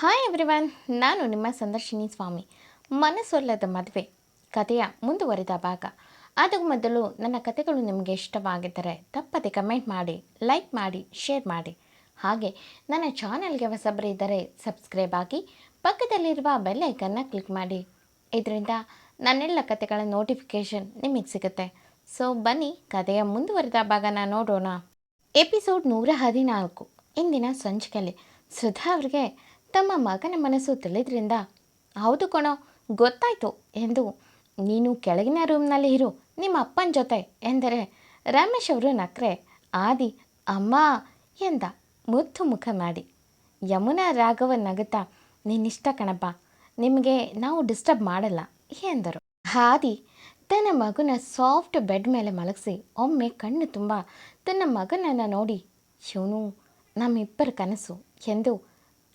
Hi everyone ನಾನು ನಿಮ್ಮ ಸಂದರ್ಶಿನಿ ಸ್ವಾಮಿ. ಮನಸ್ಸೊಲ್ಲದ ಮದುವೆ, ಕಥೆಯ ಮುಂದುವರಿದ ಭಾಗ. ಅದಕ್ಕೂ ಮೊದಲು ನನ್ನ ಕಥೆಗಳು ನಿಮಗೆ ಇಷ್ಟವಾಗಿದ್ದರೆ ತಪ್ಪದೆ ಕಮೆಂಟ್ ಮಾಡಿ ಲೈಕ್ ಮಾಡಿ ಶೇರ್ ಮಾಡಿ. ಹಾಗೆ ನನ್ನ ಚಾನಲ್ಗೆ ಹೊಸಬ್ರೆ ಇದ್ದರೆ ಸಬ್ಸ್ಕ್ರೈಬ್ ಆಗಿ, ಪಕ್ಕದಲ್ಲಿರುವ ಬೆಲ್ ಐಕನ್ನ ಕ್ಲಿಕ್ ಮಾಡಿ. ಇದರಿಂದ ನನ್ನೆಲ್ಲ ಕಥೆಗಳ ನೋಟಿಫಿಕೇಷನ್ ನಿಮಗೆ ಸಿಗುತ್ತೆ. ಸೊ ಬನ್ನಿ, ಕಥೆಯ ಮುಂದುವರಿದ ಭಾಗನ ನೋಡೋಣ. ಎಪಿಸೋಡ್ ನೂರ ಹದಿನಾಲ್ಕು, ಇಂದಿನ ಸಂಚಿಕೆಯಲ್ಲಿ. ಸುಧಾ ಅವರಿಗೆ ತಮ್ಮ ಮಗನ ಮನಸ್ಸು ತಿಳಿದ್ರಿಂದ, ಹೌದು ಕಣೋ, ಗೊತ್ತಾಯಿತು ಎಂದು, ನೀನು ಕೆಳಗಿನ ರೂಮ್ನಲ್ಲಿ ಇರು, ನಿಮ್ಮ ಅಪ್ಪನ ಜೊತೆ ಎಂದರೆ, ರಮೇಶ್ ಅವರು ನಕ್ರೆ, ಆದಿ, ಅಮ್ಮ ಎಂದ ಮುತ್ತು ಮುಖ ಮಾಡಿ. ಯಮುನಾ ರಾಘವ ನಗುತ್ತಾ, ನಿನ್ನಿಷ್ಟ ಕಣಪ್ಪ, ನಿಮಗೆ ನಾವು ಡಿಸ್ಟರ್ಬ್ ಮಾಡಲ್ಲ ಎಂದರು. ಹಾದಿ ತನ್ನ ಮಗನ ಸಾಫ್ಟ್ ಬೆಡ್ ಮೇಲೆ ಮಲಗಿಸಿ, ಒಮ್ಮೆ ಕಣ್ಣು ತುಂಬ, ತನ್ನ ಮಗನನ್ನು ನೋಡಿ ಶಿವನು ನಮ್ಮಿಬ್ಬರ ಕನಸು ಎಂದು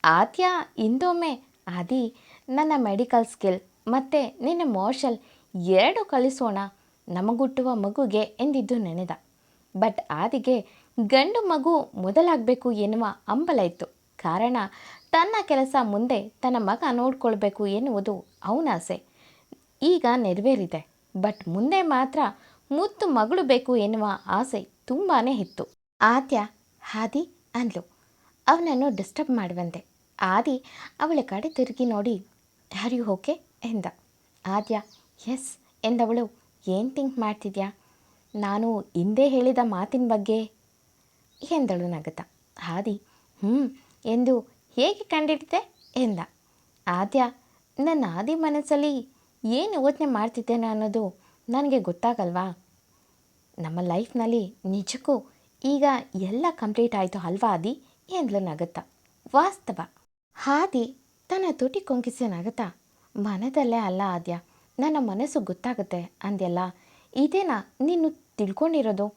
ಆದ್ಯ ಇಂದೊಮ್ಮೆ ಆದಿ, ನನ್ನ ಮೆಡಿಕಲ್ ಸ್ಕಿಲ್ ಮತ್ತು ನಿನ್ನ ಮೋಷಲ್ ಎರಡು ಕಳಿಸೋಣ ನಮಗುಟ್ಟುವ ಮಗುಗೆ ಎಂದಿದ್ದು ನೆನೆದ. ಬಟ್ ಆದಿಗೆ ಗಂಡು ಮಗು ಮೊದಲಾಗಬೇಕು ಎನ್ನುವ ಹಂಬಲ ಇತ್ತು. ಕಾರಣ, ತನ್ನ ಕೆಲಸ ಮುಂದೆ ತನ್ನ ಮಗ ನೋಡಿಕೊಳ್ಬೇಕು ಎನ್ನುವುದು ಅವನಾಸೆ ಈಗ ನೆರವೇರಿದೆ. ಬಟ್ ಮುಂದೆ ಮಾತ್ರ ಮುತ್ತು ಮಗಳು ಬೇಕು ಎನ್ನುವ ಆಸೆ ತುಂಬಾ ಇತ್ತು. ಆದ್ಯ ಹಾದಿ ಅಂದ್ಲು. ಅವನನ್ನು ಡಿಸ್ಟರ್ಬ್ ಮಾಡುವಂತೆ. ಆದಿ ಅವಳ ಕಡೆ ತಿರುಗಿ ನೋಡಿ ಹರಿ ಹೋಕೆ ಓಕೆ ಎಂದ. ಆದ್ಯ ಎಸ್ ಎಂದವಳು, ಏನು ಥಿಂಕ್ ಮಾಡ್ತಿದ್ಯಾ? ನಾನು ಹಿಂದೆ ಹೇಳಿದ ಮಾತಿನ ಬಗ್ಗೆ ಎಂದಳು ನಗತ. ಆದಿ ಹ್ಞೂ ಎಂದು ಹೇಗೆ ಕಂಡಿಡಿದೆ? ಎಂದ. ಆದ್ಯ, ನನ್ನ ಆದಿ ಮನಸ್ಸಲ್ಲಿ ಏನು ಯೋಚನೆ ಮಾಡ್ತಿದ್ದೇನೆ ಅನ್ನೋದು ನನಗೆ ಗೊತ್ತಾಗಲ್ವಾ? ನಮ್ಮ ಲೈಫ್ನಲ್ಲಿ ನಿಜಕ್ಕೂ ಈಗ ಎಲ್ಲ ಕಂಪ್ಲೀಟ್ ಆಯಿತು ಅಲ್ವಾ ಆದಿ? ಎಂದಳು ನಗತ್ತ ವಾಸ್ತವ. ಹಾದಿ ತನ್ನ ತುಟಿ ಕೊಂಕಿಸಿ ನಗುತ್ತಾ ಮನದಲ್ಲೇ ಅಲ್ಲ ಆದ್ಯ, ನನ್ನ ಮನಸ್ಸು ಗೊತ್ತಾಗುತ್ತೆ ಅಂದ್ಯಲ್ಲ, ಇದೇನಾ ನೀನು ತಿಳ್ಕೊಂಡಿರೋದು?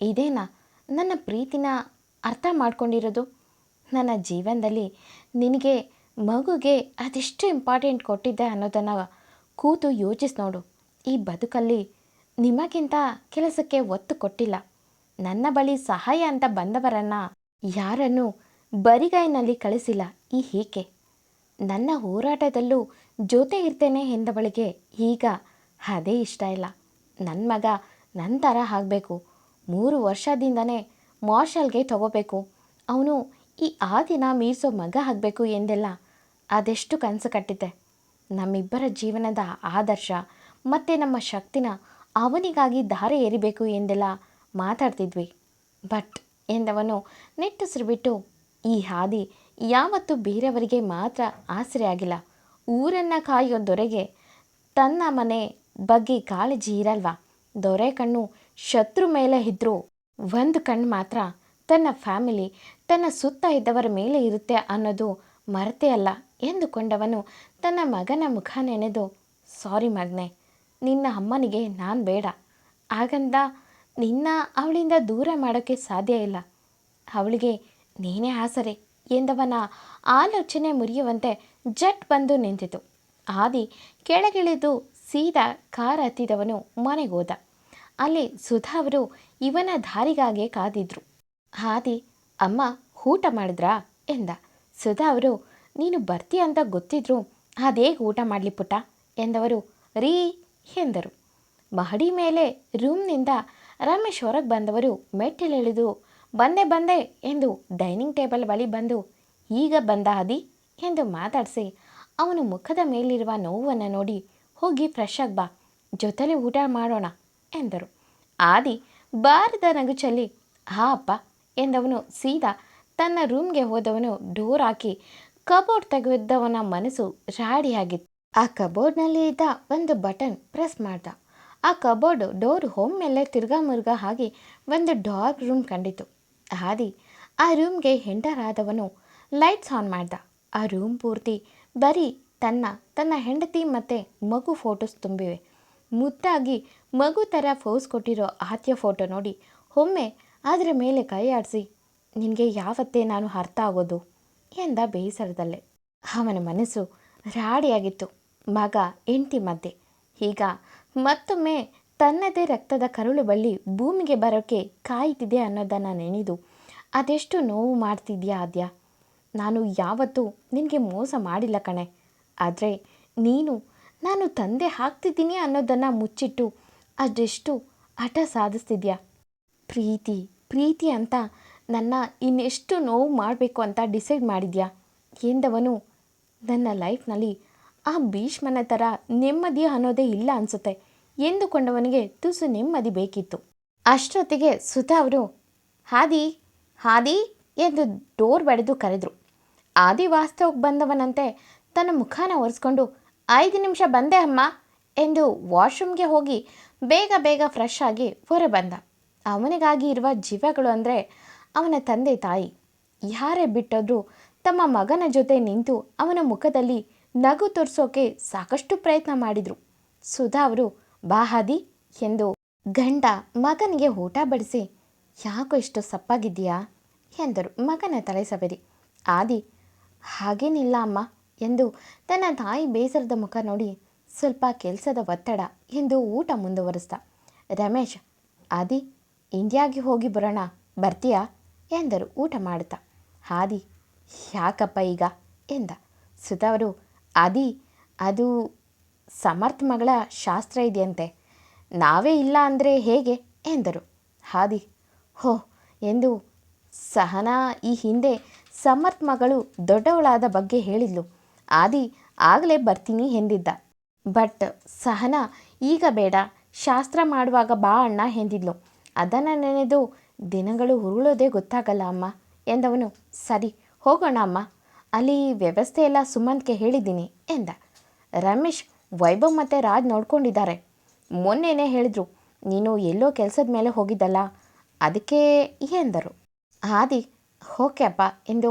ಇದೇನಾ ನನ್ನ ಪ್ರೀತಿನ ಅರ್ಥ ಮಾಡ್ಕೊಂಡಿರೋದು? ನನ್ನ ಜೀವನದಲ್ಲಿ ನಿನಗೆ ಮಗುಗೆ ಅದೆಷ್ಟು ಇಂಪಾರ್ಟೆಂಟ್ ಕೊಟ್ಟಿದ್ದೆ ಅನ್ನೋದನ್ನು ಕೂತು ಯೋಚಿಸಿ ನೋಡು. ಈ ಬದುಕಲ್ಲಿ ನಿಮಗಿಂತ ಕೆಲಸಕ್ಕೆ ಒತ್ತು ಕೊಟ್ಟಿಲ್ಲ. ನನ್ನ ಬಳಿ ಸಹಾಯ ಅಂತ ಬಂದವರನ್ನು ಯಾರನ್ನು ಬರಿಗೈನಲ್ಲಿ ಕಳಿಸಿಲ್ಲ. ಈ ಹೀಕೆ ನನ್ನ ಹೋರಾಟದಲ್ಲೂ ಜೊತೆ ಇರ್ತೇನೆ ಎಂದವಳಿಗೆ ಈಗ ಅದೇ ಇಷ್ಟ ಇಲ್ಲ. ನನ್ನ ಮಗ ನನ್ನ ಥರ ಆಗಬೇಕು. ಮೂರು ವರ್ಷದಿಂದನೇ ಮಾರ್ಷಲ್ಗೆ ತಗೋಬೇಕು. ಅವನು ಈ ಆ ದಿನ ಮೀರಿಸೋ ಮಗ ಆಗಬೇಕು ಎಂದೆಲ್ಲ ಅದೆಷ್ಟು ಕನಸು ಕಟ್ಟಿದ್ದೆ ನಮ್ಮಿಬ್ಬರ ಜೀವನದ ಆದರ್ಶ ಮತ್ತು ನಮ್ಮ ಶಕ್ತಿನ ಅವನಿಗಾಗಿ ದಾರೆ ಏರಿಬೇಕು ಎಂದೆಲ್ಲ ಮಾತಾಡ್ತಿದ್ವಿ. ಬಟ್ ಎಂದವನು ನಿಟ್ಟುಸಿರು ಬಿಟ್ಟು ಈ ಹಾದಿ ಯಾವತ್ತೂ ಬೇರೆಯವರಿಗೆ ಮಾತ್ರ ಆಸರೆ ಆಗಿಲ್ಲ ಊರನ್ನು ಕಾಯೋ ದೊರೆಗೆ ತನ್ನ ಮನೆ ಬಗ್ಗೆ ಕಾಳಜಿ ಇರಲ್ವಾ? ದೊರೆ ಕಣ್ಣು ಶತ್ರು ಮೇಲೆ ಇದ್ದರೂ ಒಂದು ಕಣ್ಣು ಮಾತ್ರ ತನ್ನ ಫ್ಯಾಮಿಲಿ, ತನ್ನ ಸುತ್ತ ಇದ್ದವರ ಮೇಲೆ ಇರುತ್ತೆ ಅನ್ನೋದು ಮರತೆ ಅಲ್ಲ ಎಂದುಕೊಂಡವನು ತನ್ನ ಮಗನ ಮುಖ ನೆನೆದು, ಸಾರಿ ಮಗನೆ, ನಿನ್ನ ಅಮ್ಮನಿಗೆ ನಾನು ಬೇಡ. ಹಾಗಂದ ನಿನ್ನ ಅವಳಿಂದ ದೂರ ಮಾಡೋಕ್ಕೆ ಸಾಧ್ಯ ಇಲ್ಲ. ಅವಳಿಗೆ ನೀನೇ ಆಸರೆ ಎಂದವನ ಆಲೋಚನೆ ಮುರಿಯುವಂತೆ ಜಟ್ ಬಂದು ನಿಂತಿತು. ಆದಿ ಕೆಳಗಿಳಿದು ಸೀದಾ ಕಾರ್ ಹತ್ತಿದವನು ಮನೆಗೋದ ಅಲ್ಲಿ ಸುಧಾ ಅವರು ಇವನ ದಾರಿಗಾಗೆ ಕಾದಿದ್ರು. ಆದಿ, ಅಮ್ಮ, ಊಟ ಮಾಡಿದ್ರಾ? ಎಂದ. ಸುಧಾ ಅವರು, ನೀನು ಬರ್ತಿ ಅಂತ ಗೊತ್ತಿದ್ರು ಅದೇಗೆ ಊಟ ಮಾಡಲಿ ಪುಟ್ಟ? ಎಂದವರು, ರೀ, ಎಂದರು. ಮಹಡಿ ಮೇಲೆ ರೂಮ್ನಿಂದ ರಮೇಶ್ ಹೊರಗೆ ಬಂದವರು ಮೆಟ್ಟಿಲಿಳಿದು ಬಂದೆ ಬಂದೆ ಎಂದು ಡೈನಿಂಗ್ ಟೇಬಲ್ ಬಳಿ ಬಂದು, ಈಗ ಬಂದ ಹದಿ ಎಂದು ಮಾತಾಡಿಸಿ, ಅವನು ಮುಖದ ಮೇಲಿರುವ ನೋವನ್ನು ನೋಡಿ ಹೋಗಿ ಫ್ರೆಶ್ ಆಗಿ ಬಾ, ಜೊತೆಲಿ ಊಟ ಮಾಡೋಣ ಎಂದರು. ಆದಿ ಬಾರದ ನಗುಚಲ್ಲಿ ಹಾ ಅಪ್ಪ ಎಂದವನು ಸೀದಾ ತನ್ನ ರೂಮ್ಗೆ ಹೋದವನು ಡೋರ್ ಹಾಕಿ ಕಬೋರ್ಡ್ ತೆಗೆದವನ ಮನಸ್ಸು ರಾಡಿಯಾಗಿತ್ತು. ಆ ಕಬೋರ್ಡ್ನಲ್ಲಿ ಇದ್ದ ಒಂದು ಬಟನ್ ಪ್ರೆಸ್ ಮಾಡ್ದ. ಆ ಕಬೋರ್ಡ್ ಡೋರ್ ಒಮ್ಮೆಲೆ ತಿರ್ಗಾ ಮುರ್ಗಾ ಆಗಿ ಒಂದು ಡಾರ್ಕ್ ರೂಮ್ ಕಂಡಿತು. ಹಾದಿ. ಆ ರೂಮ್ಗೆ ಹೆಂಡರಾದವನು ಲೈಟ್ಸ್ ಆನ್ ಮಾಡ್ದ. ಆ ರೂಮ್ ಪೂರ್ತಿ ಬರೀ ತನ್ನ ತನ್ನ ಹೆಂಡತಿ ಮತ್ತು ಮಗು ಫೋಟೋಸ್ ತುಂಬಿವೆ. ಮುದ್ದಾಗಿ ಮಗು ಥರ ಫೋಸ್ ಕೊಟ್ಟಿರೋ ಆತ್ಯ ಫೋಟೋ ನೋಡಿ ಒಮ್ಮೆ ಅದರ ಮೇಲೆ ಕೈ ಆಡಿಸಿ, ನಿನಗೆ ಯಾವತ್ತೇ ನಾನು ಅರ್ಥ ಆಗೋದು? ಎಂದ ಬೇಸರದಲ್ಲೇ. ಅವನ ಮನಸ್ಸು ರಾಡಿಯಾಗಿತ್ತು. ಮಗ, ಹೆಂಡತಿ ಮಧ್ಯೆ. ಈಗ ಮತ್ತೊಮ್ಮೆ ತನ್ನದೇ ರಕ್ತದ ಕರುಳು ಬಳ್ಳಿ ಭೂಮಿಗೆ ಬರೋಕ್ಕೆ ಕಾಯ್ತಿದೆ ಅನ್ನೋದನ್ನು ನೆನೆದು, ಅದೆಷ್ಟು ನೋವು ಮಾಡ್ತಿದ್ಯಾ ಆದ್ಯ? ನಾನು ಯಾವತ್ತೂ ನಿನಗೆ ಮೋಸ ಮಾಡಿಲ್ಲ ಕಣೆ. ಆದರೆ ನೀನು, ನಾನು ತಂದೆ ಹಾಕ್ತಿದ್ದೀನಿ ಅನ್ನೋದನ್ನು ಮುಚ್ಚಿಟ್ಟು ಅದೆಷ್ಟು ಹಠ ಸಾಧಿಸ್ತಿದ್ಯಾ? ಪ್ರೀತಿ ಪ್ರೀತಿ ಅಂತ ನನ್ನ ಇನ್ನೆಷ್ಟು ನೋವು ಮಾಡಬೇಕು ಅಂತ ಡಿಸೈಡ್ ಮಾಡಿದ್ಯಾ? ಎಂದವನು ನನ್ನ ಲೈಫ್ನಲ್ಲಿ ಆ ಭೀಷ್ಮನ ಥರ ನೆಮ್ಮದಿ ಅನ್ನೋದೇ ಇಲ್ಲ ಅನಿಸುತ್ತೆ. ಎಂದುಕೊಂಡವನಿಗೆ ತುಸು ನೆಮ್ಮದಿ ಬೇಕಿತ್ತು. ಅಷ್ಟೊತ್ತಿಗೆ ಸುಧಾ ಅವರು, ಹಾದಿ ಹಾದಿ ಎಂದು ಡೋರ್ ಬಡಿದು ಕರೆದರು. ಆದಿ ವಾಸ್ತವಕ್ಕೆ ಬಂದವನಂತೆ ತನ್ನ ಮುಖಾನ ಒರೆಸ್ಕೊಂಡು, ಐದು ನಿಮಿಷ ಬಂದೆ ಅಮ್ಮ ಎಂದು ವಾಶ್ರೂಮ್ಗೆ ಹೋಗಿ ಬೇಗ ಬೇಗ ಫ್ರೆಶ್ ಆಗಿ ಹೊರ ಬಂದ. ಅವನಿಗಾಗಿ ಇರುವ ಜೀವಗಳು ಅಂದರೆ ಅವನ ತಂದೆ ತಾಯಿ. ಯಾರೇ ಬಿಟ್ಟಾದರೂ ತಮ್ಮ ಮಗನ ಜೊತೆ ನಿಂತು ಅವನ ಮುಖದಲ್ಲಿ ನಗು ತೋರಿಸೋಕೆ ಸಾಕಷ್ಟು ಪ್ರಯತ್ನ ಮಾಡಿದರು. ಸುಧಾ ಅವರು ಬಾಹಾದಿ ಎಂದು ಗಂಡ ಮಗನಿಗೆ ಊಟ ಬಡಿಸಿ, ಯಾಕೋ ಇಷ್ಟು ಸಪ್ಪಾಗಿದ್ದೀಯಾ? ಎಂದರು. ಮಗನ ತಲೆ ಸವೆರಿ. ಆದಿ, ಹಾಗೇನಿಲ್ಲ ಅಮ್ಮ ಎಂದು ತನ್ನ ತಾಯಿ ಬೇಸರದ ಮುಖ ನೋಡಿ, ಸ್ವಲ್ಪ ಕೆಲಸದ ಒತ್ತಡ ಎಂದು ಊಟ ಮುಂದುವರಿಸ್ದ. ರಮೇಶ್, ಆದಿ ಇಂಡಿಯಾಗೆ ಹೋಗಿ ಬರೋಣ, ಬರ್ತೀಯಾ? ಎಂದರು. ಊಟ ಮಾಡುತ್ತಾ ಆದಿ ಯಾಕಪ್ಪ ಈಗ? ಎಂದ. ಸುಧಾ ಅವರು, ಆದಿ, ಅದು ಸಮರ್ಥ ಮಗಳ ಶಾಸ್ತ್ರ ಇದೆಯಂತೆ. ನಾವೇ ಇಲ್ಲ ಅಂದರೆ ಹೇಗೆ? ಎಂದರು. ಹಾದಿ, ಹೋ, ಎಂದು ಸಹನಾ ಈ ಹಿಂದೆ ಸಮರ್ಥ್ ಮಗಳು ದೊಡ್ಡವಳಾದ ಬಗ್ಗೆ ಹೇಳಿದ್ಲು. ಆದಿ, ಆಗಲೇ ಬರ್ತೀನಿ ಎಂದಿದ್ದ. ಬಟ್ ಸಹನಾ, ಈಗ ಬೇಡ, ಶಾಸ್ತ್ರ ಮಾಡುವಾಗ ಬಾ ಅಣ್ಣ ಎಂದಿದ್ಲು. ಅದನ್ನು ನೆನೆದು ದಿನಗಳು ಉರುಳೋದೇ ಗೊತ್ತಾಗಲ್ಲ ಅಮ್ಮ, ಎಂದವನು. ಸರಿ, ಹೋಗೋಣ ಅಮ್ಮ. ಅಲ್ಲಿ ವ್ಯವಸ್ಥೆ ಎಲ್ಲ ಸುಮಂತ್ಗೆ ಹೇಳಿದ್ದೀನಿ, ಎಂದ. ರಮೇಶ್ ವೈಭವ್ ಮತ್ತು ರಾಜ್ ನೋಡ್ಕೊಂಡಿದ್ದಾರೆ. ಮೊನ್ನೆನೇ ಹೇಳಿದ್ರು, ನೀನು ಎಲ್ಲೋ ಕೆಲಸದ ಮೇಲೆ ಹೋಗಿದ್ದಲ್ಲ, ಅದಕ್ಕೆ ಎಂದರು. ಆದಿ ಓಕೆ ಅಪ್ಪ, ಎಂದು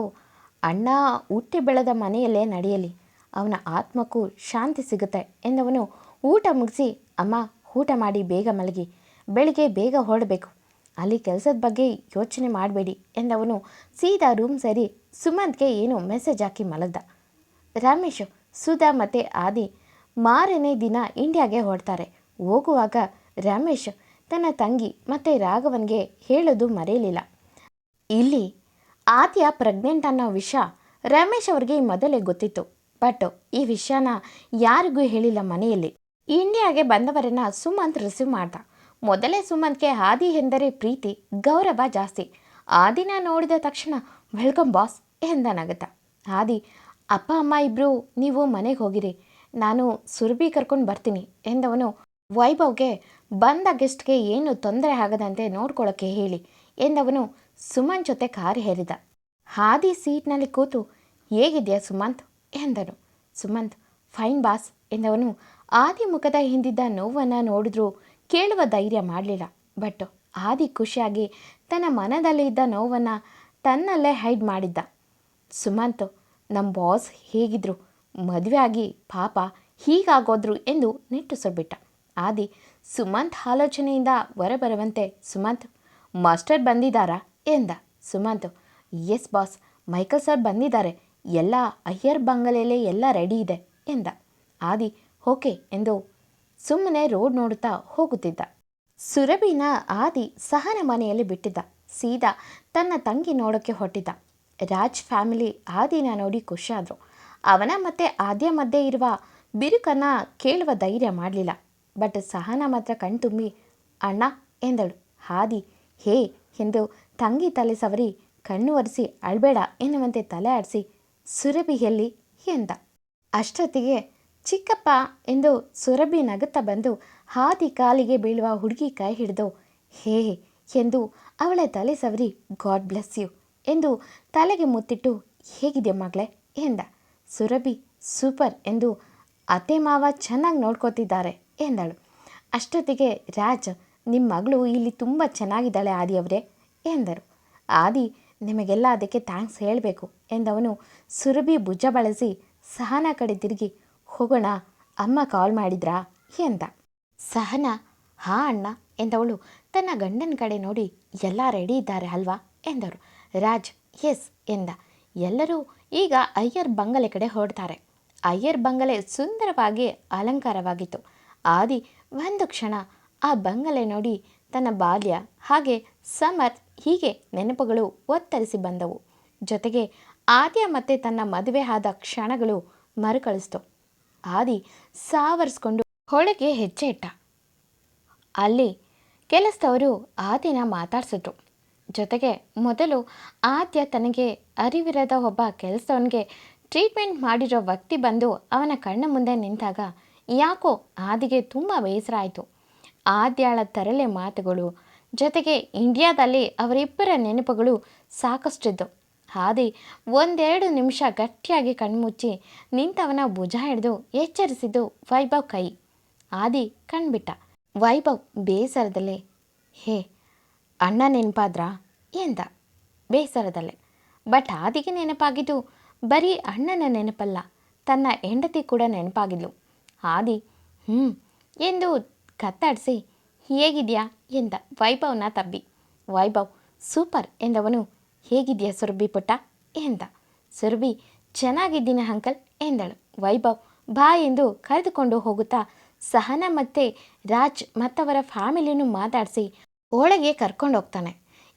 ಅಣ್ಣ ಹುಟ್ಟಿ ಬೆಳೆದ ಮನೆಯಲ್ಲೇ ನಡೆಯಲಿ, ಅವನ ಆತ್ಮಕ್ಕೂ ಶಾಂತಿ ಸಿಗುತ್ತೆ ಎಂದವನು ಊಟ ಮುಗಿಸಿ, ಅಮ್ಮ, ಊಟ ಮಾಡಿ, ಬೇಗ ಮಲಗಿ, ಬೆಳಿಗ್ಗೆ ಬೇಗ ಹೊರಡಬೇಕು, ಅಲ್ಲಿ ಕೆಲಸದ ಬಗ್ಗೆ ಯೋಚನೆ ಮಾಡಬೇಡಿ ಎಂದವನು ಸೀದಾ ರೂಮ್ ಸರಿ ಸುಮಂತ್ಗೆ ಏನೋ ಮೆಸೇಜ್ ಹಾಕಿ ಮಲಗ್ದ. ರಮೇಶ್, ಸುಧಾ ಮತ್ತು ಆದಿ ಮಾರನೇ ದಿನ ಇಂಡಿಯಾಗೆ ಹೊರಡ್ತಾರೆ. ಹೋಗುವಾಗ ರಮೇಶ್ ತನ್ನ ತಂಗಿ ಮತ್ತು ರಾಘವನ್ಗೆ ಹೇಳೋದು ಮರೆಯಲಿಲ್ಲ. ಇಲ್ಲಿ ಆದ್ಯ ಪ್ರೆಗ್ನೆಂಟ್ ಅನ್ನೋ ವಿಷಯ ರಮೇಶ್ ಅವ್ರಿಗೆ ಮೊದಲೇ ಗೊತ್ತಿತ್ತು. ಬಟ್ ಈ ವಿಷಯನ ಯಾರಿಗೂ ಹೇಳಿಲ್ಲ ಮನೆಯಲ್ಲಿ. ಇಂಡಿಯಾಗೆ ಬಂದವರನ್ನ ಸುಮಂತ್ ರಿಸೀವ್ ಮಾಡ್ದ. ಮೊದಲೇ ಸುಮಂತ್ಗೆ ಆದಿ ಎಂದರೆ ಪ್ರೀತಿ, ಗೌರವ ಜಾಸ್ತಿ. ಆದಿನ ನೋಡಿದ ತಕ್ಷಣ, ವೆಲ್ಕಮ್ ಬಾಸ್ ಎಂದ ನಗತ ಆದಿ ಅಪ್ಪ, ಅಮ್ಮ ಇಬ್ಬರು ನೀವು ಮನೆಗೆ ಹೋಗಿರಿ. ನಾನು ಸುರಭಿ ಕರ್ಕೊಂಡು ಬರ್ತೀನಿ ಎಂದವನು ವೈಭವ್ಗೆ, ಬಂದ ಗೆಸ್ಟ್ಗೆ ಏನು ತೊಂದರೆ ಆಗದಂತೆ ನೋಡ್ಕೊಳ್ಳೋಕ್ಕೆ ಹೇಳಿ ಎಂದವನು ಸುಮಂತ್ ಜೊತೆ ಕಾರ್ ಹೇರಿದ. ಹಾದಿ ಸೀಟ್ನಲ್ಲಿ ಕೂತು, ಹೇಗಿದೆಯಾ ಸುಮಂತ್? ಎಂದನು. ಸುಮಂತ್, ಫೈನ್ ಬಾಸ್ ಎಂದವನು ಆದಿ ಮುಖದ ಹಿಂದಿದ್ದ ನೋವನ್ನು ನೋಡಿದ್ರೂ ಕೇಳುವ ಧೈರ್ಯ ಮಾಡಲಿಲ್ಲ. ಬಟ್ ಆದಿ ಖುಷಿಯಾಗಿ ತನ್ನ ಮನದಲ್ಲಿ ಇದ್ದ ನೋವನ್ನು ತನ್ನಲ್ಲೇ ಹೈಡ್ ಮಾಡಿದ್ದ. ಸುಮಂತ್ ನಮ್ಮ ಬಾಸ್ ಹೇಗಿದ್ರು? ಮದುವೆ ಆಗಿ ಪಾಪ ಹೀಗಾಗೋದ್ರು ಎಂದು ನೆಟ್ಟುಸಿಬಿಟ್ಟ ಆದಿ ಸುಮಂತ್ ಆಲೋಚನೆಯಿಂದ ಹೊರಬರುವಂತೆ ಸುಮಂತ್, ಮಾಸ್ಟರ್ ಬಂದಿದ್ದಾರಾ? ಎಂದ. Sumanth, yes boss, Michael sir ಬಂದಿದ್ದಾರೆ. ಎಲ್ಲ ಅಯ್ಯರ್ ಬಂಗಲೆಯಲ್ಲೇ ಎಲ್ಲ ರೆಡಿ ಇದೆ, ಎಂದ. ಆದಿ, ಓಕೆ, ಎಂದು ಸುಮ್ಮನೆ ರೋಡ್ ನೋಡುತ್ತಾ ಹೋಗುತ್ತಿದ್ದ. ಸುರಭಿನ ಆದಿ ಸಹನ ಮನೆಯಲ್ಲಿ ಬಿಟ್ಟಿದ್ದ. ಸೀದಾ ತನ್ನ ತಂಗಿ ನೋಡೋಕ್ಕೆ ಹೊಟ್ಟಿದ್ದ ರಾಜ್ ಫ್ಯಾಮಿಲಿ ಆದಿನ ನೋಡಿ ಖುಷಿಯಾದರು ಅವನ ಮತ್ತೆ ಆದ್ಯ ಮಧ್ಯೆ ಇರುವ ಬಿರುಕನ್ನು ಕೇಳುವ ಧೈರ್ಯ ಮಾಡಲಿಲ್ಲ. ಬಟ್ ಸಹನ ಮಾತ್ರ ಕಣ್ತುಂಬಿ ಅಣ್ಣ, ಎಂದಳು. ಹಾದಿ, ಹೇ, ಎಂದು ತಂಗಿ ತಲೆ ಸವರಿ ಕಣ್ಣು ಒರೆಸಿ, ಅಳ್ಬೇಡ, ಎನ್ನುವಂತೆ ತಲೆ ಆಡಿಸಿ, ಸುರಭಿಯಲ್ಲಿ, ಎಂದ. ಅಷ್ಟೊತ್ತಿಗೆ, ಚಿಕ್ಕಪ್ಪ, ಎಂದು ಸುರಭಿ ನಗುತ್ತಾ ಬಂದು, ಹಾದಿ ಕಾಲಿಗೆ ಬೀಳುವ ಹುಡುಗಿ ಕೈ ಹಿಡಿದು, ಹೇ, ಎಂದು ಅವಳ ತಲೆ ಸವರಿ ಗಾಡ್ ಬ್ಲೆಸ್ ಯು, ಎಂದು ತಲೆಗೆ ಮುತ್ತಿಟ್ಟು ಹೇಗಿದೆ ಮಗಳೇ, ಎಂದ. ಸುರಭಿ ಸೂಪರ್ ಎಂದು ಅತ್ತೆ ಮಾವ ಚೆನ್ನಾಗಿ ನೋಡ್ಕೋತಿದ್ದಾರೆ ಎಂದಳು. ಅಷ್ಟೊತ್ತಿಗೆ ರಾಜ್ ನಿಮ್ಮ ಮಗಳು ಇಲ್ಲಿ ತುಂಬ ಚೆನ್ನಾಗಿದ್ದಾಳೆ ಆದಿಯವರೇ ಎಂದರು. ಆದಿ, ನಿಮಗೆಲ್ಲ ಅದಕ್ಕೆ ಥ್ಯಾಂಕ್ಸ್ ಹೇಳಬೇಕು ಎಂದವನು ಸುರಭಿ ಭುಜ ಬಳಸಿ ಸಹನ ಕಡೆ ತಿರುಗಿ, ಹೋಗೋಣ, ಅಮ್ಮ ಕಾಲ್ ಮಾಡಿದ್ರಾ? ಎಂದ. ಸಹನ, ಹಾ ಅಣ್ಣ ಎಂದವಳು ತನ್ನ ಗಂಡನ ಕಡೆ ನೋಡಿ, ಎಲ್ಲ ರೆಡಿ ಇದ್ದಾರೆ ಅಲ್ವಾ? ಎಂದರು. ರಾಜ್ ಎಸ್ ಎಂದ. ಎಲ್ಲರೂ ಈಗ ಅಯ್ಯರ್ ಬಂಗಲೆ ಕಡೆ ಹೊರಡ್ತಾರೆ. ಅಯ್ಯರ್ ಬಂಗಲೆ ಸುಂದರವಾಗಿ ಅಲಂಕಾರವಾಗಿತ್ತು. ಆದಿ, ಒಂದು ಕ್ಷಣ ಆ ಬಂಗಲೆ ನೋಡಿ ತನ್ನ ಬಾಲ್ಯ ಹಾಗೆ ಸಮರ್ ಹೀಗೆ ನೆನಪುಗಳು ಒತ್ತರಿಸಿ ಬಂದವು. ಜೊತೆಗೆ ಆದ್ಯ ಮತ್ತೆ ತನ್ನ ಮದುವೆ ಆದ ಕ್ಷಣಗಳು ಮರುಕಳಿಸ್ತು. ಆದಿ ಸಾವರಿಸ್ಕೊಂಡು ಹೊಳೆಗೆ ಹೆಜ್ಜೆ ಇಟ್ಟ. ಅಲ್ಲಿ ಕೆಲಸದವರು ಆದಿನ ಮಾತಾಡ್ಸಿದ್ರು. ಜೊತೆಗೆ ಮೊದಲು ಆದ್ಯ ತನಗೆ ಅರಿವಿರದ ಒಬ್ಬ ಕೆಲಸವನಿಗೆ ಟ್ರೀಟ್ಮೆಂಟ್ ಮಾಡಿರೋ ವ್ಯಕ್ತಿ ಬಂದು ಅವನ ಕಣ್ಣ ಮುಂದೆ ನಿಂತಾಗ ಯಾಕೋ ಆದಿಗೆ ತುಂಬ ಬೇಸರ ಆಯಿತು ಆದ್ಯಾಳ ತರಲೆ ಮಾತುಗಳು, ಜೊತೆಗೆ ಇಂಡಿಯಾದಲ್ಲಿ ಅವರಿಬ್ಬರ ನೆನಪುಗಳು ಸಾಕಷ್ಟಿದ್ದು. ಆದಿ ಒಂದೆರಡು ನಿಮಿಷ ಗಟ್ಟಿಯಾಗಿ ಕಣ್ಮುಚ್ಚಿ ನಿಂತವನ ಭುಜ ಹಿಡಿದು ಎಚ್ಚರಿಸಿದ್ದು ವೈಭವ್ ಕೈ. ಆದಿ ಕಣ್ಬಿಟ್ಟ. ವೈಭವ್ ಬೇಸರದಲ್ಲೇ, ಹೇ ಅಣ್ಣ ನೆನಪಾದ್ರಾ? ಎಂದ. ಬೇಸರದಲ್ಲೇ. ಬಟ್ ಆದಿಗೆ ನೆನಪಾಗಿದ್ದು ಬರೀ ಅಣ್ಣನ ನೆನಪಲ್ಲ, ತನ್ನ ಹೆಂಡತಿ ಕೂಡ ನೆನಪಾಗಿದ್ಲು. ಆದಿ ಹ್ಞೂ ಎಂದು ಕತ್ತಾಡಿಸಿ, ಹೇಗಿದ್ಯಾ? ಎಂದ ವೈಭವ್ನ ತಬ್ಬಿ. ವೈಭವ್, ಸೂಪರ್, ಎಂದವನು. ಹೇಗಿದ್ಯಾ ಸುರಭಿ ಪುಟ್ಟ? ಎಂದ. ಸುರಭಿ, ಚೆನ್ನಾಗಿದ್ದೀನಿ ಅಂಕಲ್? ಎಂದಳು. ವೈಭವ್, ಬಾ ಎಂದು ಕರೆದುಕೊಂಡು ಹೋಗುತ್ತಾ ಸಹನ ಮತ್ತೆ ರಾಜ್ ಮತ್ತವರ ಫ್ಯಾಮಿಲಿಯನ್ನು ಮಾತಾಡಿಸಿ ಒಳಗೆ ಕರ್ಕೊಂಡು ಹೋಗ್ತಾನೆ.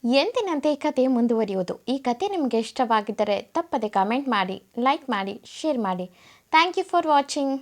ಎಂದಿನಂತೆ ಈ ಕತೆ ಮುಂದುವರಿಯುವುದು. ಈ ಕತೆ ನಿಮಗೆ ಇಷ್ಟವಾಗಿದ್ದರೆ ತಪ್ಪದೆ ಕಮೆಂಟ್ ಮಾಡಿ ಲೈಕ್ ಮಾಡಿ ಶೇರ್ ಮಾಡಿ. Thank you for watching